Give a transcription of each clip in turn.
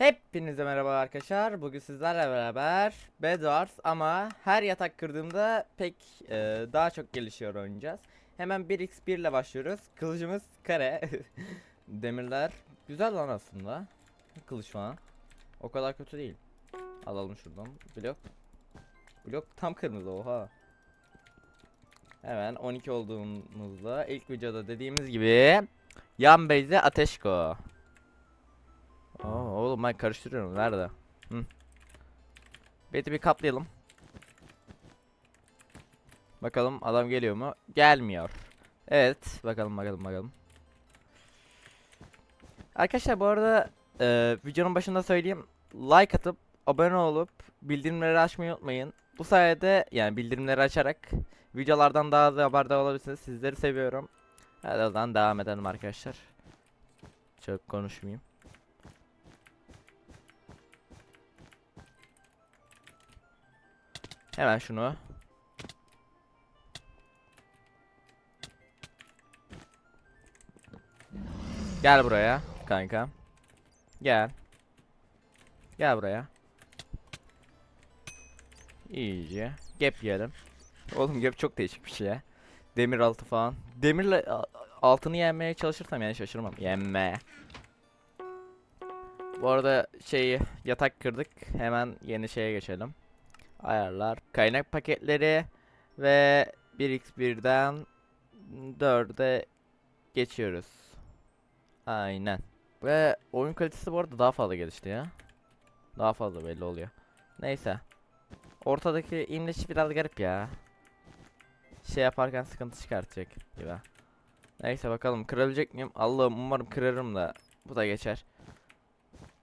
Hepinize merhaba arkadaşlar. Bugün sizlerle beraber Bedwars ama her yatak kırdığımda pek e, daha çok gelişiyor oynayacağız. Hemen 1x1 ile başlıyoruz. Kılıcımız kare. Demirler güzel lan aslında. Kılıç falan. O kadar kötü değil. Alalım şuradan. Blok. Blok tam kırmızı oha. Hemen 12 olduğumuzda ilk videoda dediğimiz gibi yan base'e ateş ko. Oğlum ben karıştırıyorum. Nerede? Hı. Beti bir kaplayalım. Bakalım adam geliyor mu? Gelmiyor. Evet. Bakalım bakalım bakalım. Arkadaşlar bu arada e, videonun başında söyleyeyim. Like atıp abone olup bildirimleri açmayı unutmayın. Bu sayede yani bildirimleri açarak videolardan daha da haberdar olabilirsiniz. Sizleri seviyorum. Hadi o zaman devam edelim arkadaşlar. Çok konuşmayayım. Hemen şunu. Gel buraya kanka. Gel. Gel buraya. İyice. Gap yiyelim. Oğlum gap çok değişik bir şey ya. Demir altı falan. Demirle altını yenmeye çalışırsam yani şaşırmam. Yenme. Bu arada şeyi yatak kırdık. Hemen yeni şeye geçelim ayarlar, kaynak paketleri ve 1x1'den 4'e geçiyoruz. Aynen. Ve oyun kalitesi bu arada daha fazla gelişti ya. Daha fazla belli oluyor. Neyse. Ortadaki imleç biraz garip ya. Şey yaparken sıkıntı çıkartacak gibi. Neyse bakalım kırabilecek miyim? Allah'ım umarım kırarım da bu da geçer.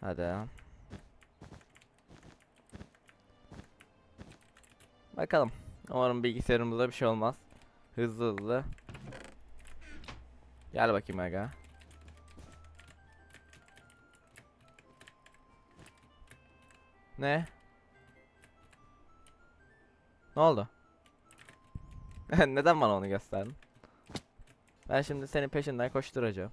Hadi. Bakalım. Umarım bilgisayarımızda bir şey olmaz. Hızlı hızlı. Gel bakayım aga. Ne? Ne oldu? Neden bana onu gösterdin? Ben şimdi senin peşinden koşturacağım.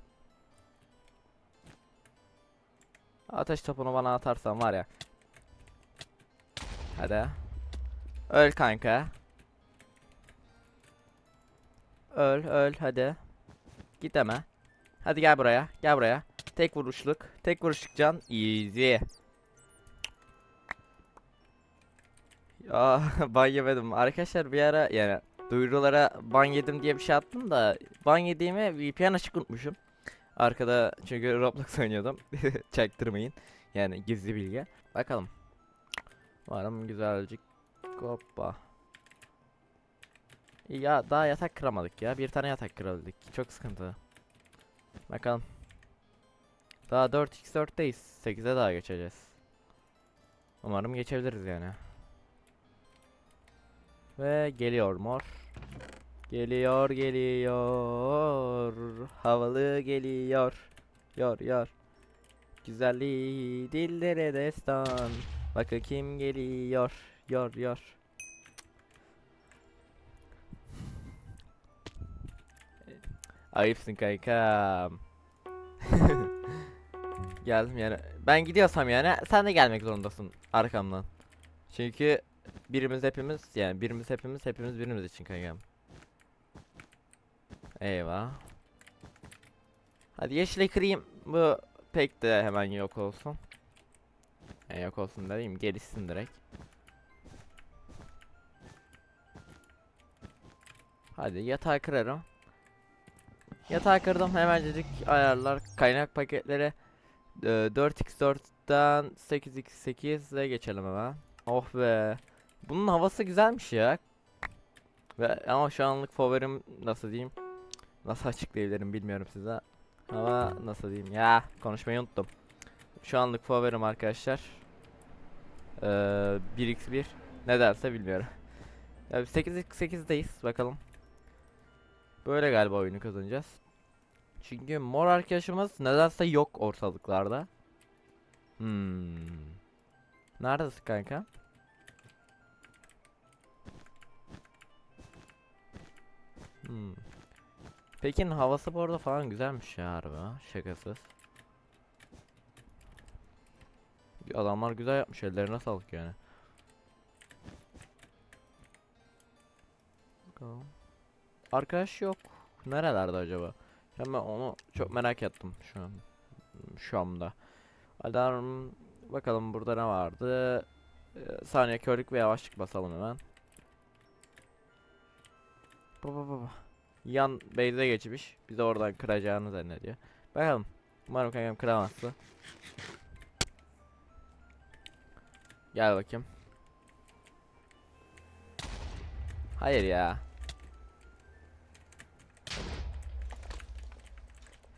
Ateş topunu bana atarsan var ya. Hadi. Öl kanka. Öl öl hadi. Git ama. Hadi gel buraya. Gel buraya. Tek vuruşluk. Tek vuruşluk can. Easy. Ya ban yemedim. Arkadaşlar bir ara yani duyurulara ban yedim diye bir şey attım da ban yediğimi VPN açık unutmuşum. Arkada çünkü Roblox oynuyordum. Çaktırmayın. Yani gizli bilgi. Bakalım. Umarım güzelcik Hoppa. Ya daha yatak kıramadık ya. Bir tane yatak kırabildik. Çok sıkıntı. Bakalım. Daha 4x4'teyiz. 8'e daha geçeceğiz. Umarım geçebiliriz yani. Ve geliyor mor. Geliyor geliyor. Havalı geliyor. Yor yor. Güzelliği dillere destan. Bakın kim geliyor. Yor yor. Ayıpsın kankam. Geldim yani. Ben gidiyorsam yani sen de gelmek zorundasın arkamdan. Çünkü birimiz hepimiz yani birimiz hepimiz hepimiz birimiz için kankam. Eyvah. Hadi yeşile kırayım. Bu pek de hemen yok olsun. Yani yok olsun dediğim gelişsin direkt. Hadi yatağı kırarım. Yatağı kırdım hemencecik ayarlar kaynak paketleri e, 4x4'ten 8x8'e geçelim hemen. Oh be. Bunun havası güzelmiş ya. Ve ama şu anlık favorim nasıl diyeyim? Nasıl açıklayabilirim bilmiyorum size. Ama nasıl diyeyim ya konuşmayı unuttum. Şu anlık favorim arkadaşlar. Ee, 1x1 ne derse bilmiyorum. Ya 8x8'deyiz bakalım. Böyle galiba oyunu kazanacağız. Çünkü mor arkadaşımız nedense yok ortalıklarda. Hmm. Neredesin kanka? Hmm. Pekin havası bu arada falan güzelmiş ya harbi ha, şakasız. Adamlar güzel yapmış ellerine sağlık yani. Bakalım. Arkadaş yok. Nerelerde acaba? Ben onu çok merak ettim şu an. Şu anda. Alarm bakalım burada ne vardı? Ee, saniye körlük ve yavaşlık basalım hemen. Baba baba. Yan base'e geçmiş. Bizi oradan kıracağını zannediyor. Bakalım. Umarım kankam kıramazsa. Gel bakayım. Hayır ya.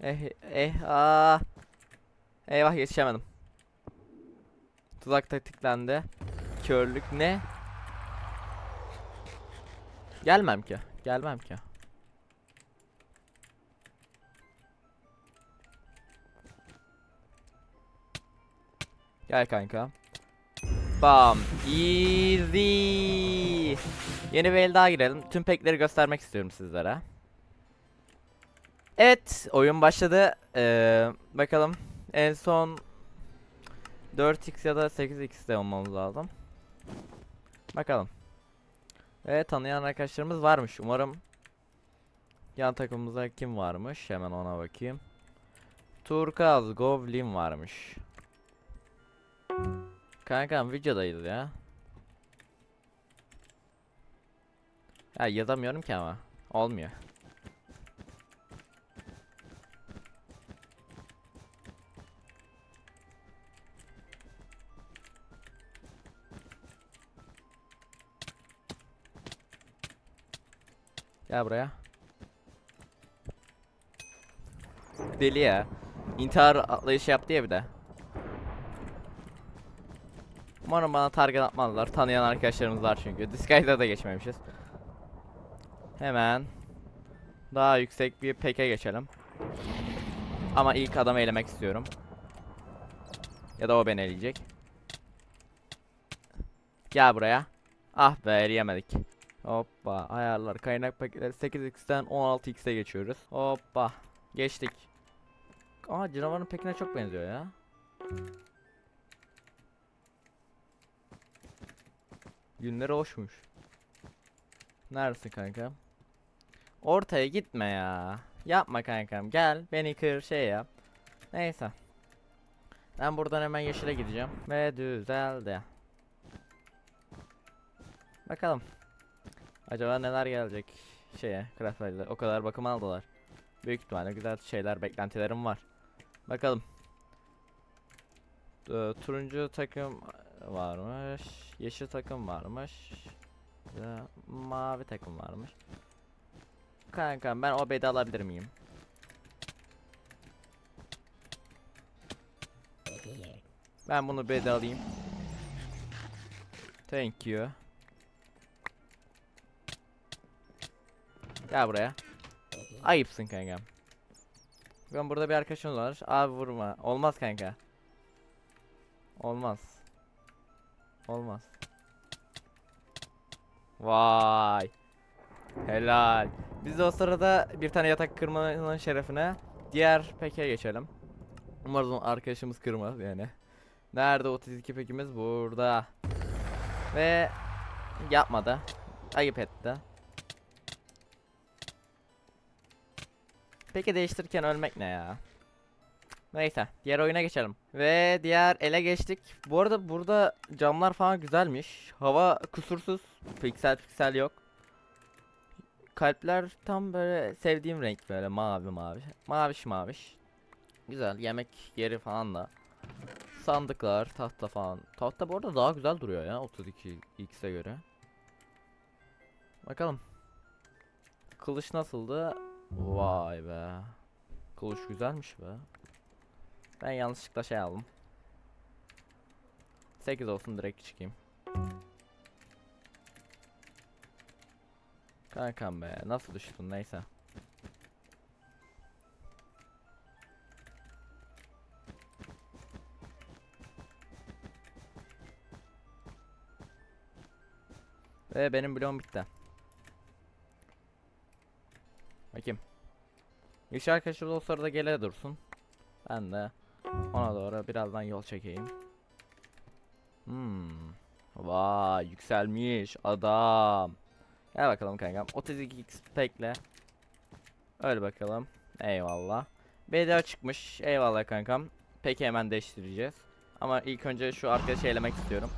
Eh eh ah. Eyvah yetişemedim. Tuzak tetiklendi. Körlük ne? Gelmem ki. Gelmem ki. Gel kanka. Bam. Easy. Yeni bir el daha girelim. Tüm pekleri göstermek istiyorum sizlere. Evet, oyun başladı. Ee, bakalım. En son 4x ya da 8x'de olmamız lazım. Bakalım. Ve tanıyan arkadaşlarımız varmış. Umarım yan takımımızda kim varmış? Hemen ona bakayım. Turkaz Goblin varmış. Kankam videodayız ya. Ya yazamıyorum ki ama. Olmuyor. Gel buraya. Deli ya. İntihar atlayışı yaptı ya bir de. Umarım bana target atmazlar. Tanıyan arkadaşlarımız var çünkü. Disguise'da da geçmemişiz. Hemen daha yüksek bir peke geçelim. Ama ilk adamı elemek istiyorum. Ya da o beni eleyecek. Gel buraya. Ah be eleyemedik. Hoppa ayarlar kaynak paketleri 8x'ten 16x'e geçiyoruz. Hoppa geçtik. Aa canavarın pekine çok benziyor ya. Günleri hoşmuş. Neredesin kanka? Ortaya gitme ya. Yapma kankam gel beni kır şey yap. Neyse. Ben buradan hemen yeşile gideceğim. Ve düzeldi. Bakalım. Acaba neler gelecek şeye Craftline'da o kadar bakım aldılar. Büyük ihtimalle güzel şeyler beklentilerim var. Bakalım. Ee, turuncu takım varmış. Yeşil takım varmış. de mavi takım varmış. Kankam ben o bedi alabilir miyim? Ben bunu bedi alayım. Thank you. Gel buraya. Ayıpsın kankam. Ben burada bir arkadaşımız var. Abi vurma. Olmaz kanka. Olmaz. Olmaz. Vay. Helal. Biz de o sırada bir tane yatak kırmanın şerefine diğer peke geçelim. Umarım arkadaşımız kırmaz yani. Nerede 32 pekimiz? Burada. Ve yapmadı. Ayıp etti. Peki değiştirirken ölmek ne ya? Neyse diğer oyuna geçelim. Ve diğer ele geçtik. Bu arada burada camlar falan güzelmiş. Hava kusursuz. Piksel piksel yok. Kalpler tam böyle sevdiğim renk böyle mavi mavi. Maviş maviş. Güzel yemek yeri falan da. Sandıklar, tahta falan. Tahta bu arada daha güzel duruyor ya 32 x'e göre. Bakalım. Kılıç nasıldı? Vay be. Kılıç güzelmiş be. Ben yanlışlıkla şey aldım. 8 olsun direkt çıkayım. Kankam be nasıl düştün neyse. Ve benim bloğum bitti. Bakayım. Yeşil arkadaşımız o sırada gele dursun. Ben de ona doğru birazdan yol çekeyim. Hmm. Vay yükselmiş adam. Gel bakalım kankam. 32x pekle. Öyle bakalım. Eyvallah. BDA çıkmış. Eyvallah kankam. Peki hemen değiştireceğiz. Ama ilk önce şu arkadaşı elemek istiyorum.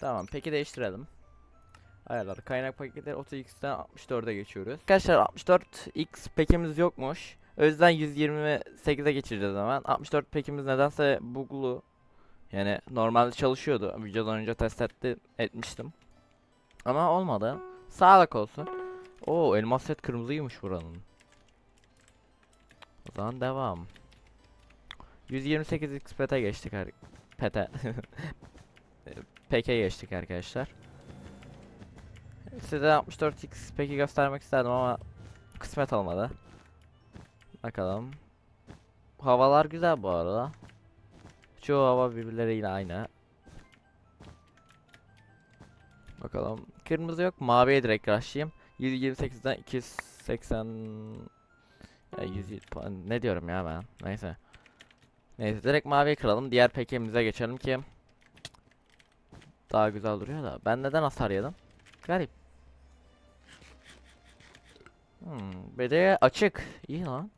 Tamam peki değiştirelim. Ayarlar kaynak paketleri 30x'ten 64'e geçiyoruz. Arkadaşlar 64x pekimiz yokmuş. O yüzden 128'e geçireceğiz hemen. 64 pekimiz nedense buglu. Yani normalde çalışıyordu. Videodan önce test etti, etmiştim. Ama olmadı. Sağlık olsun. Oo elmas set kırmızıymış buranın. O zaman devam. 128 x pete geçtik pete. Peke geçtik arkadaşlar. Size 64x peki göstermek isterdim ama kısmet olmadı. Bakalım. Havalar güzel bu arada. Çoğu hava birbirleriyle aynı. Bakalım. Kırmızı yok. Maviye direkt rushlayayım. 128'den 280 ya 100 pa- ne diyorum ya ben. Neyse. Neyse direkt maviye kıralım. Diğer pekimize geçelim ki daha güzel duruyor da. Ben neden hasar yedim? Garip. Hmm, bedeye açık. İyi lan.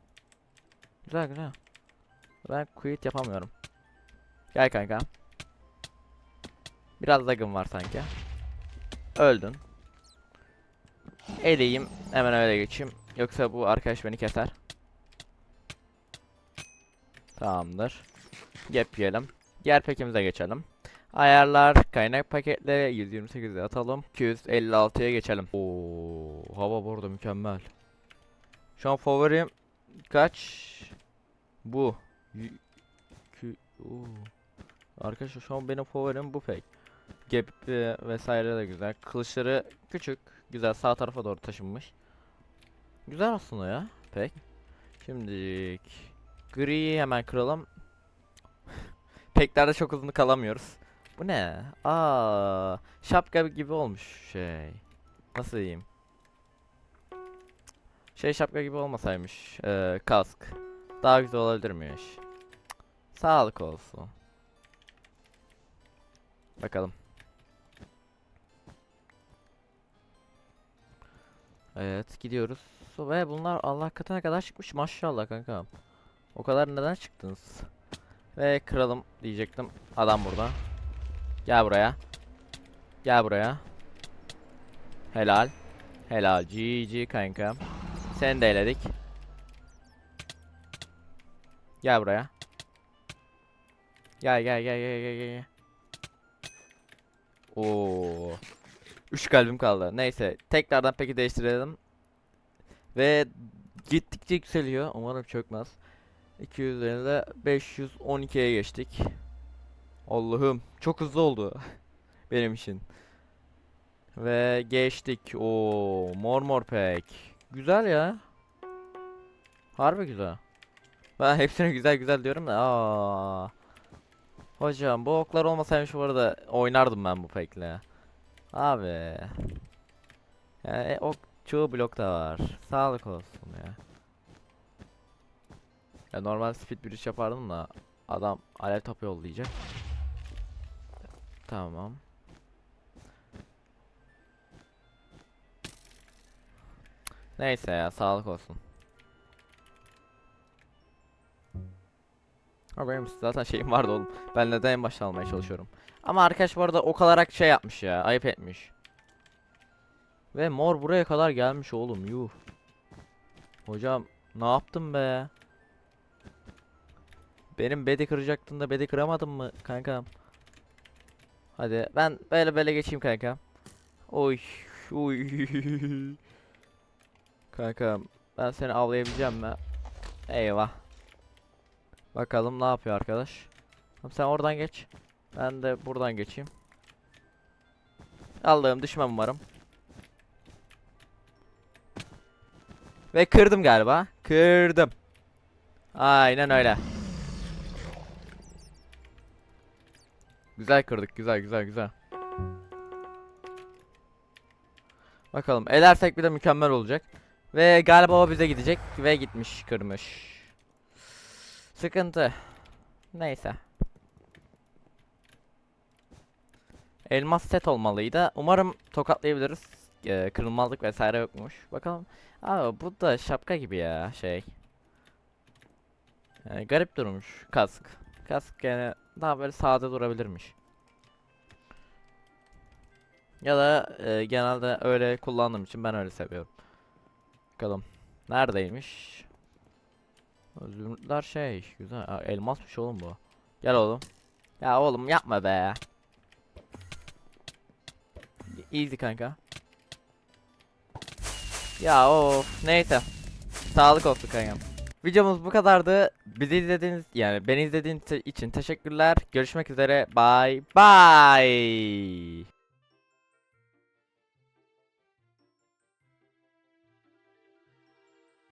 Güzel güzel. Ben quit yapamıyorum. Gel kanka. Biraz lagım var sanki. Öldün. Eleyim. Hemen öyle geçeyim. Yoksa bu arkadaş beni keser. Tamamdır. Gap yiyelim. Diğer pekimize geçelim. Ayarlar, kaynak paketleri 128'e atalım. 256'ya geçelim. Oo, hava burada mükemmel. Şu an favorim kaç? Bu. Arkadaşlar şu an benim favorim bu pek. Gap e, vesaire de güzel. Kılıçları küçük, güzel sağ tarafa doğru taşınmış. Güzel aslında ya. Pek. Şimdilik griyi hemen kıralım. Peklerde çok uzun kalamıyoruz. Bu ne? Aa, şapka gibi olmuş şey. Nasıl diyeyim? Şey şapka gibi olmasaymış. Ee, kask. Daha güzel olabilirmiş. Sağlık olsun. Bakalım. Evet gidiyoruz. Ve bunlar Allah katına kadar çıkmış maşallah kanka. O kadar neden çıktınız? Ve kralım diyecektim. Adam burada. Gel buraya. Gel buraya. Helal. Helal. GG kanka. Seni de eledik. Gel buraya. Gel gel gel gel gel gel. Oo. 3 kalbim kaldı. Neyse, tekrardan peki değiştirelim. Ve gittikçe yükseliyor. Umarım çökmez. 200 üzerinde 512'ye geçtik. Allah'ım çok hızlı oldu benim için. Ve geçtik. O mor mor pek. Güzel ya. Harbi güzel. Ben hepsine güzel güzel diyorum da. Aa. Hocam bu oklar olmasaymış bu arada oynardım ben bu pekle. Abi. Yani ok çoğu blokta var. Sağlık olsun ya. Ya normal speed bridge yapardım da adam alev topu yollayacak. Tamam. Neyse ya sağlık olsun. Ha benim zaten şeyim vardı oğlum. Ben neden en başta almaya çalışıyorum. Ama arkadaş bu arada ok alarak şey yapmış ya. Ayıp etmiş. Ve mor buraya kadar gelmiş oğlum yuh. Hocam ne yaptın be? Benim bedi kıracaktın da bedi kıramadın mı kankam? Hadi ben böyle böyle geçeyim kankam. Oy oy. kankam ben seni avlayabileceğim mi? Eyvah. Bakalım ne yapıyor arkadaş. Sen oradan geç. Ben de buradan geçeyim. Allah'ım düşmem umarım. Ve kırdım galiba. Kırdım. Aynen öyle. Güzel kırdık. Güzel güzel güzel. Bakalım. Edersek bir de mükemmel olacak. Ve galiba o bize gidecek. Ve gitmiş. Kırmış. Sıkıntı. Neyse. Elmas set olmalıydı. Umarım tokatlayabiliriz. Ee, kırılmazlık vesaire yokmuş. Bakalım. Abi bu da şapka gibi ya şey. Yani garip durmuş kask. Kask yani daha böyle sade durabilirmiş. Ya da e, genelde öyle kullandığım için ben öyle seviyorum. Bakalım. Neredeymiş? Zümrütler şey güzel. Aa, elmasmış oğlum bu. Gel oğlum. Ya oğlum yapma be. Easy kanka. Ya of neyse. Sağlık olsun kankam. Videomuz bu kadardı. Bizi izlediğiniz yani beni izlediğiniz için teşekkürler. Görüşmek üzere. Bye bye.